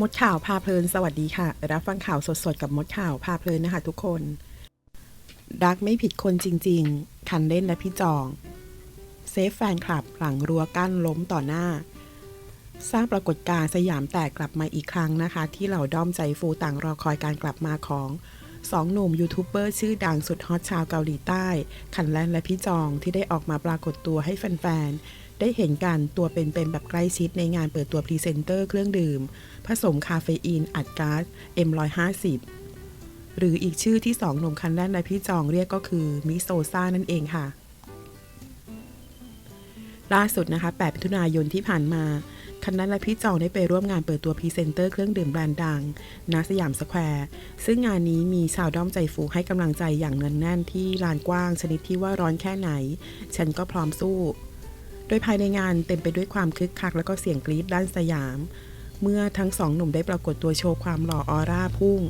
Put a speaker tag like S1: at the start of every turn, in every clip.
S1: มดข่าวพาเพลินสวัสดีค่ะ รับฟังข่าวสดๆ กับมดข่าวพาเพลินนะคะทุกคน รักไม่ผิดคนจริง ๆ คันเล่นและพี่จอง เซฟแฟนคลับหลังรั้วกั้นล้มต่อหน้า สร้างปรากฏการณ์สยามแตกกลับมาอีกครั้งนะคะ ที่เหล่าด้อมใจฟูต่างรอคอยการกลับมาของสองหนุ่มยูทูบเบอร์ชื่อดังสุดฮอตชาวเกาหลีใต้ คันแลนและพี่จองที่ได้ออกมาปรากฏตัวให้แฟนๆ ได้เห็นกันตัวเป็นๆแบบใกล้ชิดในงานเปิดตัวพรีเซนเตอร์เครื่องดื่ม ผสมคาเฟอีน อัดก๊าซ M150 หรืออีกชื่อที่สองหนุ่มคันแลนและพี่จองเรียกก็คือมิโซซ่านั่นเองค่ะ ล่าสุดนะคะ8มิถุนายนที่ผ่านมาคันนั้นและพี่จองได้ไปร่วมงานเปิดตัวพรีเซนเตอร์เครื่องดื่มแบรนด์ดังณสยามสแควร์ซึ่งงานนี้มีชาวด้อมใจฟูให้กำลังใจอย่างเงินแน่นที่ลานกว้างชนิดที่ว่าร้อนแค่ไหน ฉันก็พร้อมสู้ โดยภายในงานเต็มไปด้วยความคึกคักและก็เสียงกรี๊ดด้านสยาม เมื่อทั้งสองหนุ่มได้ปรากฏตัวโชว์ความหล่อออร่าพุ่ง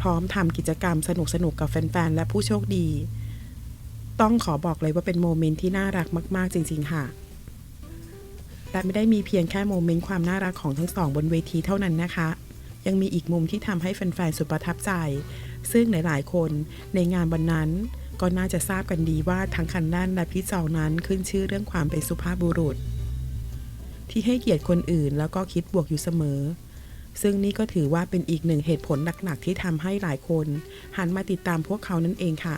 S1: พร้อมทำกิจกรรมสนุกๆกับแฟนๆ และผู้โชคดี ต้องขอบอกเลยว่าเป็นโมเมนต์ที่น่ารักมาก ๆ จริง ๆ ค่ะ และไม่ได้มีเพียงแค่โมเมนต์ความน่ารักของทั้งสองบนเวทีเท่านั้นนะคะ ยังมีอีกมุมที่ทำให้แฟนๆ สุดประทับใจ ซึ่งหลายๆ คนในงานวันนั้น ก็น่าจะทราบกันดีว่าทั้งคันด้านและพี่จองนั้นขึ้นชื่อเรื่องความเป็นสุภาพบุรุษ ที่ให้เกียรติคนอื่นแล้วก็คิดบวกอยู่เสมอ ซึ่งนี่ก็ถือว่าเป็นอีกหนึ่งเหตุผลหลักๆ ที่ทำให้หลายคน หันมาติดตามพวกเขานั่นเองค่ะ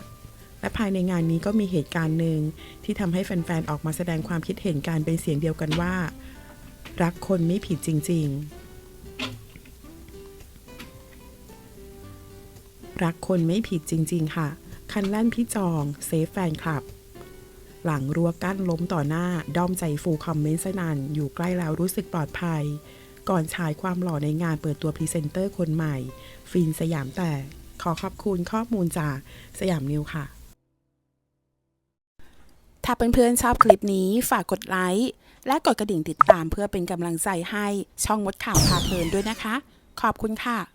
S1: และภายในงานนี้ก็มีเหตุการณ์หนึ่งที่ทำให้แฟนๆออกมาแสดงความคิดเห็นการเป็นเสียงเดียวกันว่า รักคนไม่ผิดจริง ๆรักคนไม่ผิดจริง ๆ ค่ะ คันแล่นพี่จอง เซฟแฟนคลับ หลังรั้วกั้นล้มต่อหน้า ด้อมใจฟูคอมเมนต์สนันอยู่ใกล้แล้วรู้สึกปลอดภัย ก่อนฉายความหล่อในงานเปิดตัวพรีเซนเตอร์คนใหม่ ฟินสยามแตก ขอขอบคุณข้อมูลจากสยามนิวค่ะ
S2: ถ้าเพื่อนๆชอบคลิปนี้ฝากกดไลค์และกดกระดิ่งติดตามเพื่อเป็นกำลังใจให้ช่องมดข่าวพาเพลินด้วยนะคะ ขอบคุณค่ะ